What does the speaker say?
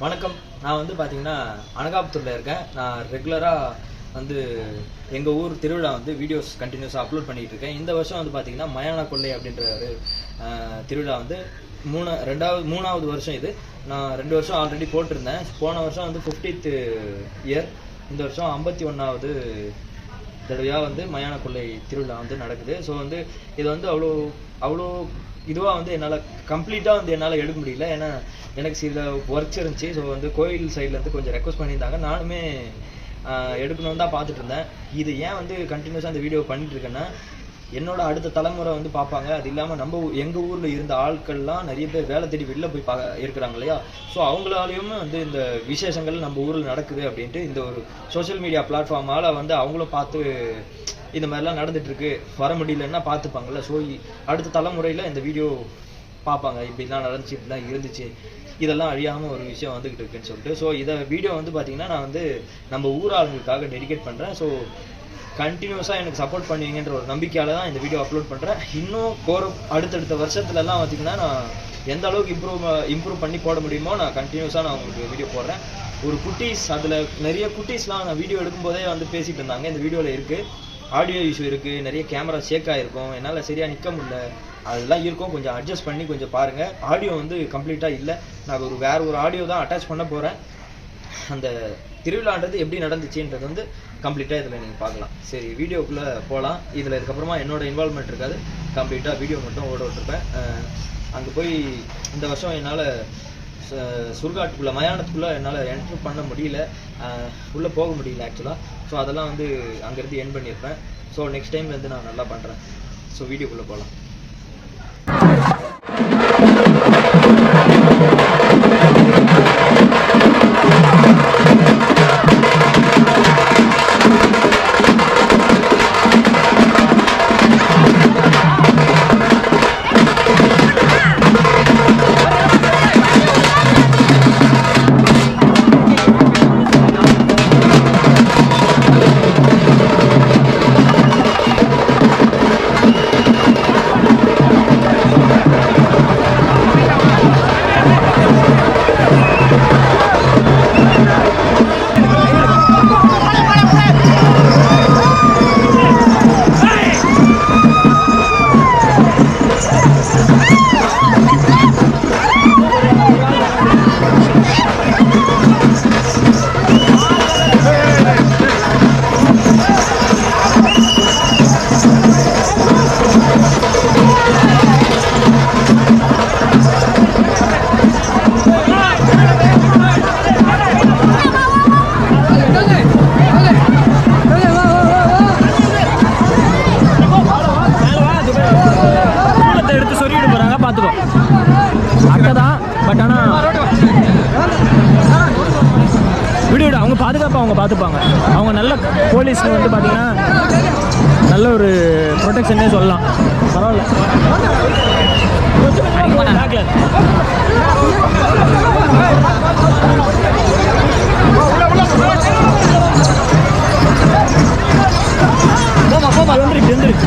வணக்கம். நான் வந்து பார்த்தீங்கன்னா அனகாபுத்தூரில் இருக்கேன். நான் ரெகுலராக வந்து எங்கள் ஊர் திருவிழா வந்து வீடியோஸ் கண்டினியூஸாக அப்லோட் பண்ணிகிட்டு இருக்கேன். இந்த வருஷம் வந்து பார்த்தீங்கன்னா மயான கொள்ளை அப்படின்ற ஒரு திருவிழா வந்து மூணு ரெண்டாவது மூணாவது வருஷம் இது. நான் ரெண்டு வருஷம் ஆல்ரெடி போட்டிருந்தேன். போன வருஷம் வந்து ஃபிஃப்டீத் இயர் இந்த வருஷம் ஐம்பத்தி ஒன்றாவது தடவையாக வந்து மயான கொள்ளை திருவிழா வந்து நடக்குது. ஸோ வந்து இது வந்து அவ்வளோ அவ்வளோ இதுவாக வந்து என்னால் கம்ப்ளீட்டாக வந்து என்னால் எடுக்க முடியல. ஏன்னா எனக்கு சில ஒர்க்ஸ் இருந்துச்சு. ஸோ வந்து கோயில் சைட்லேருந்து கொஞ்சம் ரெக்வஸ்ட் பண்ணியிருந்தாங்க. நானுமே எடுக்கணும்னு தான் பார்த்துட்டு இருந்தேன். இது ஏன் வந்து கண்டினியூஸாக அந்த வீடியோ பண்ணிட்டு இருக்கேன்னா என்னோட அடுத்த தலைமுறை வந்து பார்ப்பாங்க. அது இல்லாமல் நம்ம எங்கள் ஊரில் இருந்த ஆட்கள்லாம் நிறைய பேர் வேலை தேடி வெளில போய் பா இருக்கிறாங்க இல்லையா? ஸோ அவங்களாலையும் வந்து இந்த விசேஷங்கள் நம்ம ஊரில் நடக்குது அப்படின்ட்டு இந்த ஒரு சோஷியல் மீடியா பிளாட்ஃபார்மால் வந்து அவங்களும் பார்த்து இந்த மாதிரிலாம் நடந்துட்டு இருக்கு வர முடியலன்னா பார்த்துப்பாங்கல்ல. ஸோ அடுத்த தலைமுறையில் இந்த வீடியோ பார்ப்பாங்க. இப்படிலாம் நடந்துச்சு இப்படிலாம் இருந்துச்சு. இதெல்லாம் அழியாமல் ஒரு விஷயம் வந்துகிட்டு இருக்குன்னு சொல்லிட்டு. ஸோ இதை வீடியோ வந்து பார்த்தீங்கன்னா நான் வந்து நம்ம ஊர் ஆளுங்களுக்காக டெடிகேட் பண்ணுறேன் ஸோ கண்டினியூஸாக எனக்கு சப்போர்ட் பண்ணுவீங்கன்ற ஒரு நம்பிக்கையால் தான் இந்த வீடியோ அப்லோட் பண்ணுறேன் இன்னும் போகிற அடுத்தடுத்த வருஷத்துலலாம் பார்த்தீங்கன்னா நான் எந்த அளவுக்கு இம்ப்ரூவ் இம்ப்ரூவ் பண்ணி போட முடியுமோ நான் கண்டினியூஸாக நான் உங்களுக்கு வீடியோ போடுறேன். ஒரு குட்டீஸ் அதில் நிறைய குட்டீஸ்லாம் நான் வீடியோ எடுக்கும்போதே வந்து பேசிகிட்டு இருந்தாங்க. இந்த வீடியோவில் இருக்குது ஆடியோ இஷ்யூ இருக்குது நிறைய கேமரா ஷேக் ஆகிருக்கும் என்னால் சரியாக நிற்க முடியல. அதெல்லாம் இருக்கும் கொஞ்சம் அட்ஜஸ்ட் பண்ணி கொஞ்சம் பாருங்கள் ஆடியோ வந்து கம்ப்ளீட்டாக இல்லை. நான் ஒரு வேற ஒரு ஆடியோ தான் அட்டாச் பண்ண போகிறேன் அந்த திருவிழான்றது எப்படி நடந்துச்சுன்றது வந்து கம்ப்ளீட்டாக இதில் நீங்கள் பார்க்கலாம். சரி வீடியோக்குள்ளே போகலாம் இதில் இதுக்கப்புறமா என்னோட இன்வால்மெண்ட் இருக்காது. கம்ப்ளீட்டாக வீடியோ மட்டும் ஓட விட்டுருப்பேன். அங்கே போய் இந்த வருஷம் என்னால் சுடுகாட்டுக்குள்ளே மயானத்துக்குள்ளே என்னால் என்ட்ரு பண்ண முடியல. உள்ளே போக முடியல ஆக்சுவலாக ஸோ அதெல்லாம் வந்து அங்கேருந்து என் பண்ணியிருப்பேன். ஸோ நெக்ஸ்ட் டைம் வந்து நான் நல்லா பண்ணுறேன் ஸோ வீடியோக்குள்ளே போகலாம். அவங்க பார்த்துப்பாங்க. அவங்க நல்ல போலீஸ் வந்து பார்த்தீங்கன்னா நல்ல ஒரு ப்ரொடெக்ஷன்னே சொல்லலாம். பரவாயில்ல. போமா போமா வந்துருக்கு வந்துருக்கு